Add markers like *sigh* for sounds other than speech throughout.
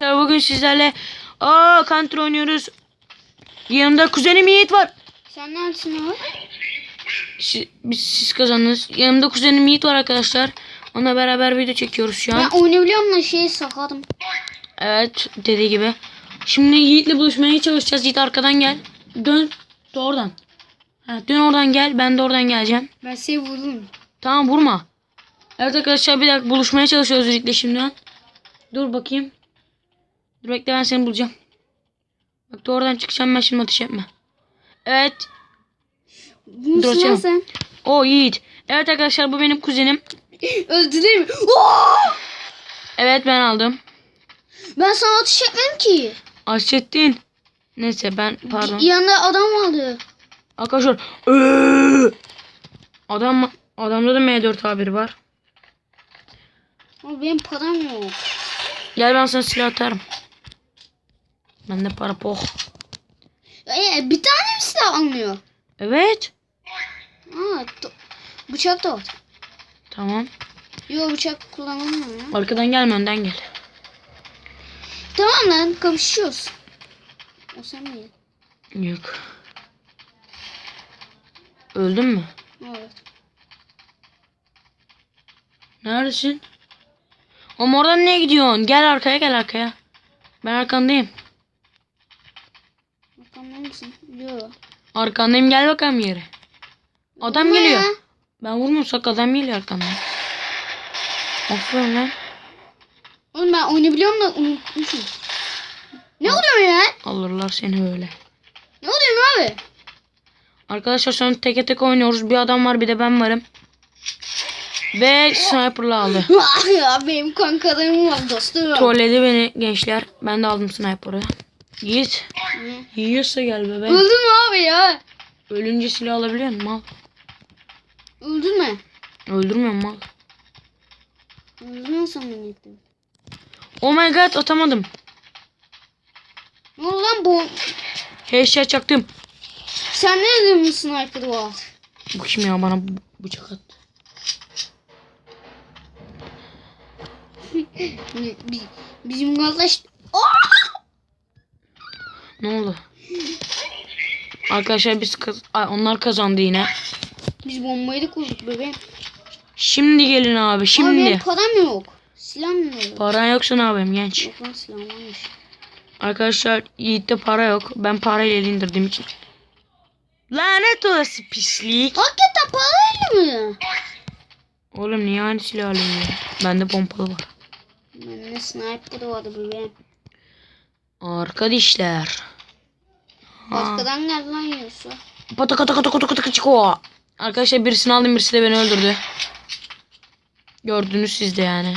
Bugün sizlerle aa Counter oynuyoruz. Yanımda kuzenim Yiğit var. Sen neredesin abi? Siz, biz, siz kazandınız. Yanımda kuzenim Yiğit var arkadaşlar. Onunla beraber video çekiyoruz şu an. Ben oynayabiliyorum da şeyi sakadım. Evet dediği gibi. Şimdi Yiğit'le buluşmaya çalışacağız. Yiğit arkadan gel. Dön oradan. Ha, dön oradan gel. Ben de oradan geleceğim. Ben seni vurdum. Tamam vurma. Evet arkadaşlar bir dakika buluşmaya çalışıyoruz Yiğit'le şimdi. Dur bakayım. Dur bekle ben seni bulacağım. Bak da oradan çıkacağım ben şimdi ateş etme. Evet. Bunu Dur, sen. O Yiğit. Evet arkadaşlar bu benim kuzenim. *gasps* Öldüreyim mi? Oo! Evet ben aldım. Ben sana ateş etmedim ki. Aşettin. Neyse ben pardon. Yanında adam vardı. Arkadaşlar. Iıı! Adam adamda da M4 haberi var. Ama benim param yok. Gel ben sana silah atarım. Bende para poh. Ee, bir tane mi silah almıyor? Evet. Aa, bıçak da var. Tamam. Yok bıçak kullanılmıyor ya. Arkadan gelme önden gel. Tamam lan kapışıyoruz. O sen mi? Yok. Öldün mü? Evet. Neredesin? Ama oradan niye gidiyorsun? Gel arkaya gel arkaya. Ben arkandayım. Bakalım mısın? Yok. Arkandayım gel bakalım yere. Adam Ne geliyor. ya? Ben vurmuyorsak adam geliyor arkamdan. Aferin lan. Oğlum ben oynayabiliyorum da unutmuşum. Ne oluyor ya? Alırlar seni böyle. Ne oluyor abi? Arkadaşlar şu an teke tek oynuyoruz. Bir adam var bir de ben varım. Ve sniper'la aldı. *laughs* Ya benim kankalarım var dostum. Trolledi beni gençler. Ben de aldım sniper'ı. Yiğit. Yiyorsa gel bebeğim. Öldün mü abi ya? Ölünce silah alabiliyor musun mal? Öldün mü? Öldürmüyorum mal. Öldün zannettim. Oh my god atamadım. Ne oldu lan bu? Headshot çaktım. Sen ne dedin mi sniper var? Bu kim ya bana bıçak attı. *laughs* Bi- bi- Bizim kardeş... Ne oldu? Arkadaşlar biz kaz- Ay, onlar kazandı yine. Biz bombayı da kurduk bebeğim. Şimdi gelin abi Abi şimdi. benim param yok. Silahım yok. Paran yoksa ne yapayım genç? Yok lan silahım varmış. Arkadaşlar Yiğit'te para yok. Ben parayla indirdiğim için. Lanet olası pislik. Hakikaten parayla mı? Oğlum niye aynı silah alıyorsun ya? Bende pompalı var. Bende sniper vardı bebeğim. Arkadaşlar. Arkadan geldi lan yiyorsa. Pata kata kata kata kata kata Arkadaşlar birisini aldım birisi de beni öldürdü. Gördünüz siz de yani.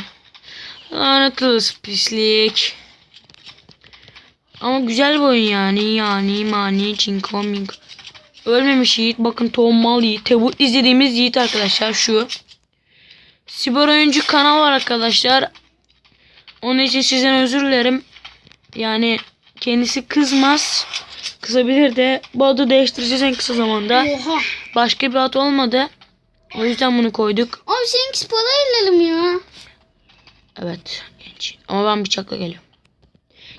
Lanet olası pislik. Ama güzel bir oyun yani. Yani mani çinko minko. Ölmemiş Yiğit. Bakın tohum mal Yiğit. Tebut izlediğimiz Yiğit arkadaşlar şu. Siber oyuncu kanal var arkadaşlar. Onun için sizden özür dilerim. Yani kendisi kızmaz. Kızabilir de bu adı değiştireceğiz en kısa zamanda. Oha. Başka bir ad olmadı. O yüzden bunu koyduk. Abi seninkisi parayla ya? Evet genç. Ama ben bıçakla geliyorum.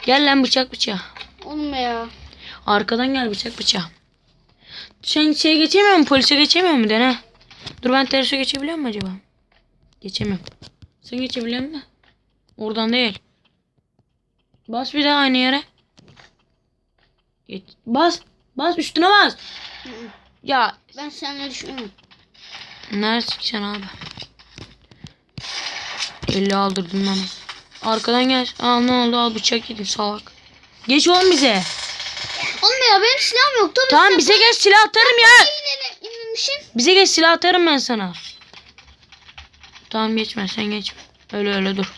Gel lan bıçak bıçağı. Oğlum be ya. Arkadan gel bıçak bıçağı. Sen şey geçemiyor mu? Polise geçemiyor mu dene? Dur ben terörse geçebiliyor muyum acaba? Geçemiyorum. Sen geçebiliyor musun? Oradan değil. Bas bir daha aynı yere. Geç. Bas. Bas üstüne bas. Hı hı. Ya Ben seninle düşünüyorum. Neresi sen abi? 50 aldırdım ben. Arkadan gel. Aa ne oldu al bıçak yedin salak. Geç oğlum bize. Oğlum ya benim silahım yok. Tabii Tamam bize geç silah atarım ya. Bize geç silah atarım ben sana. Tamam geçme sen geçme. Öyle öyle dur.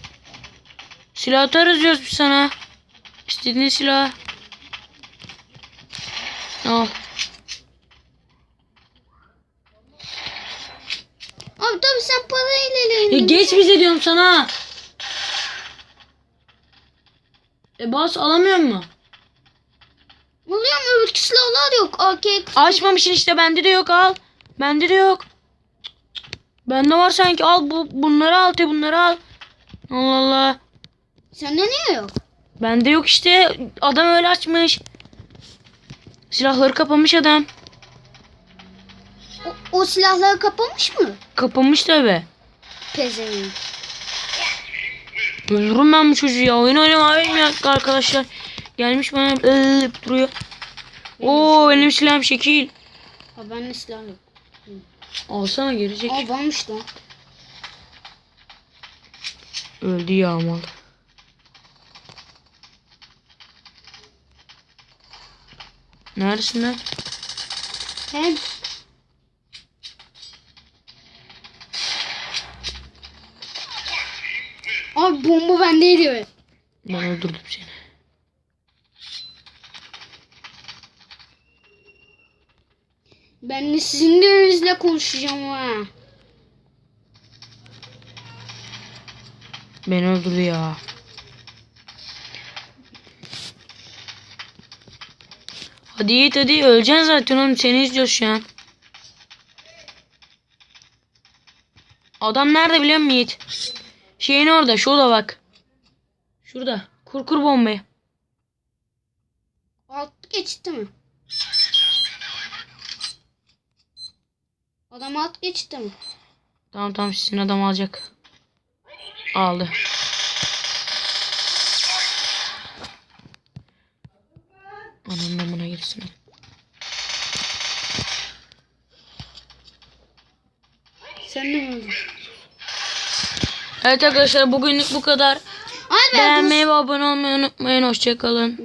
Silah atarız diyoruz biz sana. İstediğin silah. Al. Abi tabii sen parayla Ya geç bize diyorum sana. E bas alamıyor mu? Oluyor mu? Öbür silahlar yok. AK Açmamışsın işte bende de yok al. Bende de yok. Bende var sanki al bu bunları al te bunları al. Allah Allah. Sende niye yok? Bende yok işte. Adam öyle açmış. Silahları kapamış adam. O, o silahları kapamış mı? Kapamış tabi. Pezevenk. Öldürürüm ben bu çocuğu ya. Oyun oynamayı bilmiyor arkadaşlar. Gelmiş bana ıı, duruyor. Oo benim silahım şekil. Ha ben de silah yok. Alsana gelecek. Aa varmış lan. Öldü ya mal. Neredesin lan? Hem Abi bomba bendeydi. Ben öldürdüm seni. Ben de sizin de önünüzle konuşacağım ha. Beni öldürdü ya. Hadi Yiğit hadi öleceksin zaten oğlum seni izliyoruz şu an. Adam nerede biliyor musun Yiğit? Şeyin orada şurada bak. Şurada. Kur kur bombayı. Alt geçti mi? Adam alt geçti mi? Tamam tamam sizin adam alacak. Aldı. Girsin. Sen mi öldün? Evet arkadaşlar bugünlük bu kadar. Ben Beğenmeyi ve abone olmayı unutmayın. Hoşçakalın.